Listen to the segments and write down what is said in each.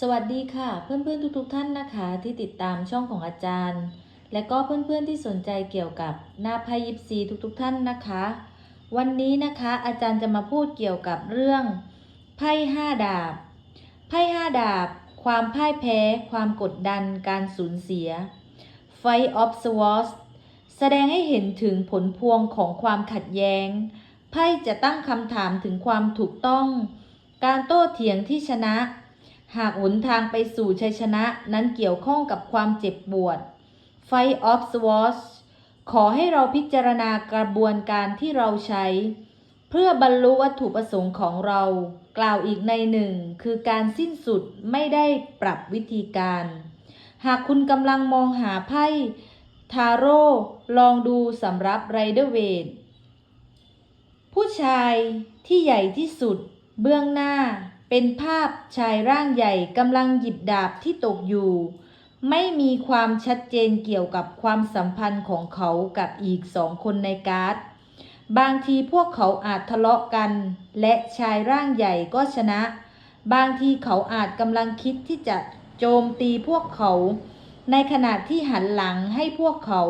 สวัสดีค่ะ เพื่อนๆทุกๆท่านนะคะ ที่ติดตามช่องของอาจารย์ และก็เพื่อนๆที่สนใจเกี่ยวกับหน้าไพ่ยิปซีทุกๆท่านนะคะ วันนี้นะคะอาจารย์จะมาพูดเกี่ยวกับเรื่องไพ่ห้าดาบ ไพ่ห้าดาบ ความพ่ายแพ้ ความกดดัน การสูญเสีย Fight of Swords แสดงให้เห็นถึงผลพวงของความขัดแย้ง ไพ่จะตั้งคำถามถึงความถูกต้อง การโต้เถียงที่ชนะ หากหนทางไปสู่ชัยชนะนั้นเกี่ยวข้องกับความเจ็บปวด Fight of Swords ขอให้เราพิจารณากระบวนการที่เราใช้ เพื่อบรรลุวัตถุประสงค์ของเรา กล่าวอีกในหนึ่ง คือการสิ้นสุดไม่ได้ปรับวิธีการ หากคุณกำลังมองหาไพ่ทาโร่ลองดูสำหรับไรเดอร์เวดผู้ชายที่ใหญ่ที่สุด เบื้องหน้า เป็นภาพชายร่างใหญ่กำลังหยิบดาบที่ตกอยู่ ไม่มีความชัดเจนเกี่ยวกับความสัมพันธ์ของเขากับอีกสองคนในการ์ด บางทีพวกเขาอาจทะเลาะกัน และชายร่างใหญ่ก็ชนะ บางทีเขาอาจกำลังคิดที่จะโจมตีพวกเขา ในขณะที่หันหลังให้พวกเขา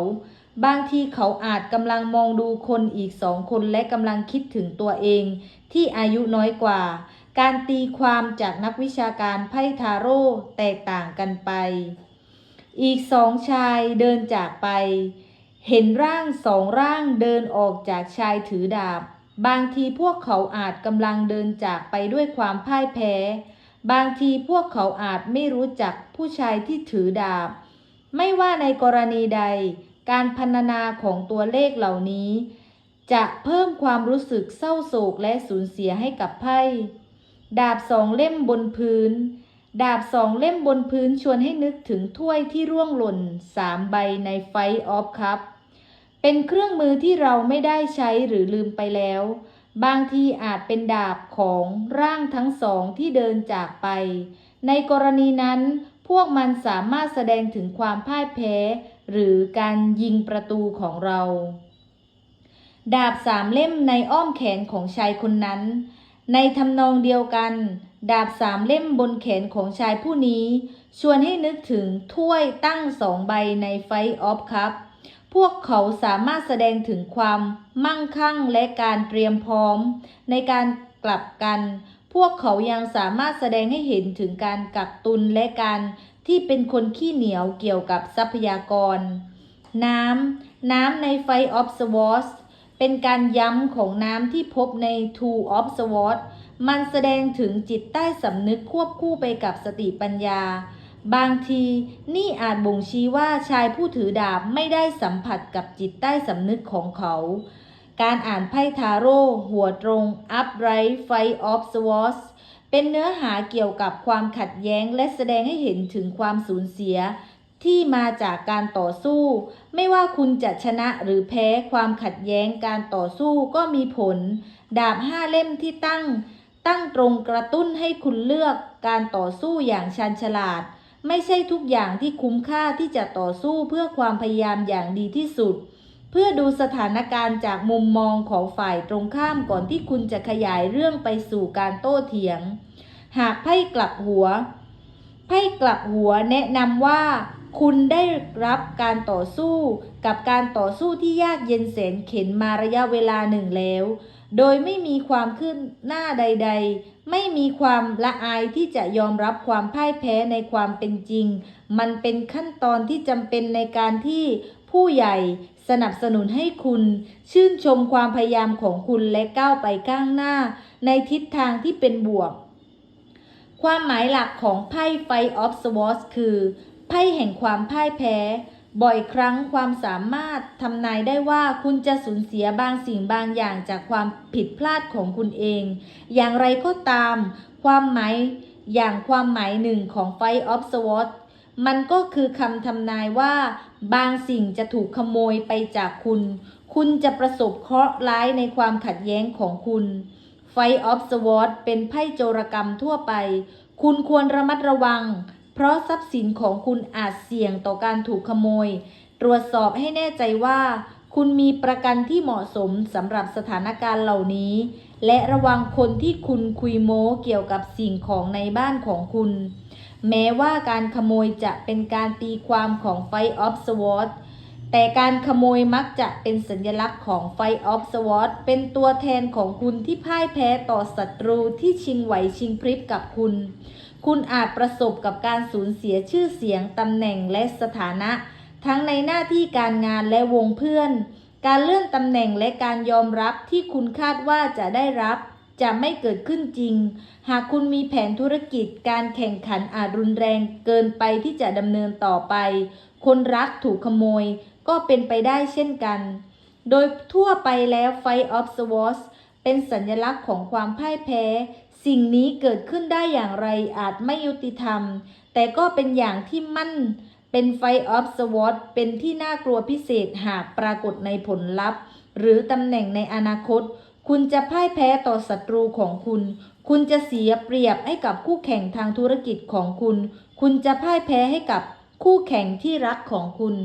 บางทีเขาอาจกำลังมองดูคนอีกสองคนและกำลังคิดถึงตัวเองที่อายุน้อยกว่า การตีความจากนักวิชาการไพ่ทาโร่แตกต่างกันไป อีกสองชายเดินจากไป เห็นร่างสองร่างเดินออกจากชายถือดาบ บางทีพวกเขาอาจกำลังเดินจากไปด้วยความพ่ายแพ้ บางทีพวกเขาอาจไม่รู้จักผู้ชายที่ถือดาบ ไม่ว่าในกรณีใด การพรรณนาของตัวเลขเหล่านี้ จะเพิ่มความรู้สึกเศร้าโศกและสูญเสียให้กับไพ่ ดาบสองเล่มบนพื้น ดาบสองเล่มบนพื้นชวนให้นึกถึงถ้วยที่ร่วงหล่นสามใบในไฟออฟคัพเป็นเครื่องมือที่เราไม่ได้ใช้หรือลืมไปแล้ว บางทีอาจเป็นดาบของร่างทั้งสองที่เดินจากไป ในกรณีนั้นพวกมันสามารถแสดงถึงความพ่ายแพ้ หรือการยิงประตูของเรา ดาบสามเล่มในอ้อมแขนของชายคนนั้น ในทำนองเดียวกัน ดาบสามเล่มบนแขนของชายผู้นี้ ชวนให้นึกถึงถ้วยตั้งสองใบในไฟออฟคัพพวกเขาสามารถแสดงถึงความมั่งคั่งและการเตรียมพร้อม ในการกลับกัน พวกเขายังสามารถแสดงให้เห็นถึงการกักตุนและการที่เป็นคนขี้เหนียวเกี่ยวกับทรัพยากร น้ำ น้ำในไฟออฟสวอส เป็นการย้ำของน้ำที่พบใน Two of Swords มันแสดงถึงจิตใต้สำนึกควบคู่ไปกับสติปัญญา บางทีนี่อาจบ่งชี้ว่าชายผู้ถือดาบไม่ได้สัมผัสกับจิตใต้สำนึกของเขา การอ่านไพ่ทาโร่หัวตรง upright fight of swords เป็นเนื้อหาเกี่ยวกับความขัดแย้งและแสดงให้เห็นถึงความสูญเสีย ที่มาจากการต่อสู้ ไม่ว่าคุณจะชนะหรือแพ้ความขัดแย้งการต่อสู้ก็มีผล ดาบห้าเล่มที่ตั้ง ตั้งตรงกระตุ้นให้คุณเลือกการต่อสู้อย่างชันฉลาด ไม่ใช่ทุกอย่างที่คุ้มค่าที่จะต่อสู้เพื่อความพยายามอย่างดีที่สุด เพื่อดูสถานการณ์จากมุมมองของฝ่ายตรงข้ามก่อนที่คุณจะขยายเรื่องไปสู่การโต้เถียง หากไพ่กลับหัว ไพ่กลับหัวแนะนำว่า คุณได้รับการต่อสู้กับการต่อสู้ที่ยากเย็นแสนเข็นมาระยะเวลาหนึ่งแล้ว โดยไม่มีความขึ้นหน้าใด ๆ ไม่มีความละอายที่จะยอมรับความพ่ายแพ้ในความเป็นจริง มันเป็นขั้นตอนที่จำเป็นในการที่ผู้ใหญ่สนับสนุนให้คุณ ชื่นชมความพยายามของคุณและก้าวไปข้างหน้า ในทิศทางที่เป็นบวก ความหมายหลักของไพ่ไฟออฟสวอสคือ ไพ่แห่งความพ่ายแพ้ บ่อยครั้งความสามารถทำนายได้ว่าคุณจะสูญเสียบางสิ่งบางอย่างจากความผิดพลาดของคุณเอง อย่างไรก็ตาม ความหมายอย่างความหมายหนึ่งของไฟออฟสวอตมันก็คือคำทำนายว่า บางสิ่งจะถูกขโมยไปจากคุณ คุณจะประสบเคราะห์ร้ายในความขัดแย้งของคุณไฟออฟสวอตเป็นไพ่โจรกรรมทั่วไป คุณควรระมัดระวัง เพราะทรัพย์สินของคุณอาจเสี่ยงต่อการถูกขโมย ตรวจสอบให้แน่ใจว่า คุณมีประกันที่เหมาะสมสำหรับสถานการณ์เหล่านี้ และระวังคนที่คุณคุยโม้เกี่ยวกับสิ่งของในบ้านของคุณ แม้ว่าการขโมยจะเป็นการตีความของ Fight of Swords แต่การขโมยมักจะเป็นสัญลักษณ์ของ Fight of Swords เป็นตัวแทนของคุณที่พ่ายแพ้ต่อศัตรูที่ชิงไหวชิงพริบกับคุณ คุณอาจประสบกับการสูญเสียชื่อเสียงตำแหน่งและสถานะ ทั้งในหน้าที่การงานและวงเพื่อน การเลื่อนตำแหน่งและการยอมรับที่คุณคาดว่าจะได้รับ จะไม่เกิดขึ้นจริง หากคุณมีแผนธุรกิจการแข่งขันอาจรุนแรงเกินไปที่จะดำเนินต่อไป คนรักถูกขโมย ก็เป็นไปได้เช่นกัน โดยทั่วไปแล้ว Fight of Swords เป็นสัญลักษณ์ของความพ่ายแพ้ สิ่งนี้เกิดขึ้นได้อย่างไรอาจไม่ยุติธรรม แต่ก็เป็นอย่างที่มั่น เป็น Fight of Swords เป็นที่น่ากลัวพิเศษหากปรากฏในผลลัพธ์ หรือตำแหน่งในอนาคต คุณจะพ่ายแพ้ต่อศัตรูของคุณ คุณจะเสียเปรียบให้กับคู่แข่งทางธุรกิจของคุณ คุณจะพ่ายแพ้ให้กับคู่แข่งที่รักของคุณ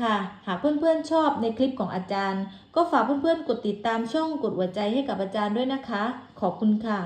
ค่ะ หากเพื่อนๆชอบในคลิปของอาจารย์ ก็ฝากเพื่อนๆกดติดตามช่องกดหัวใจให้กับอาจารย์ด้วยนะคะ ขอบคุณค่ะ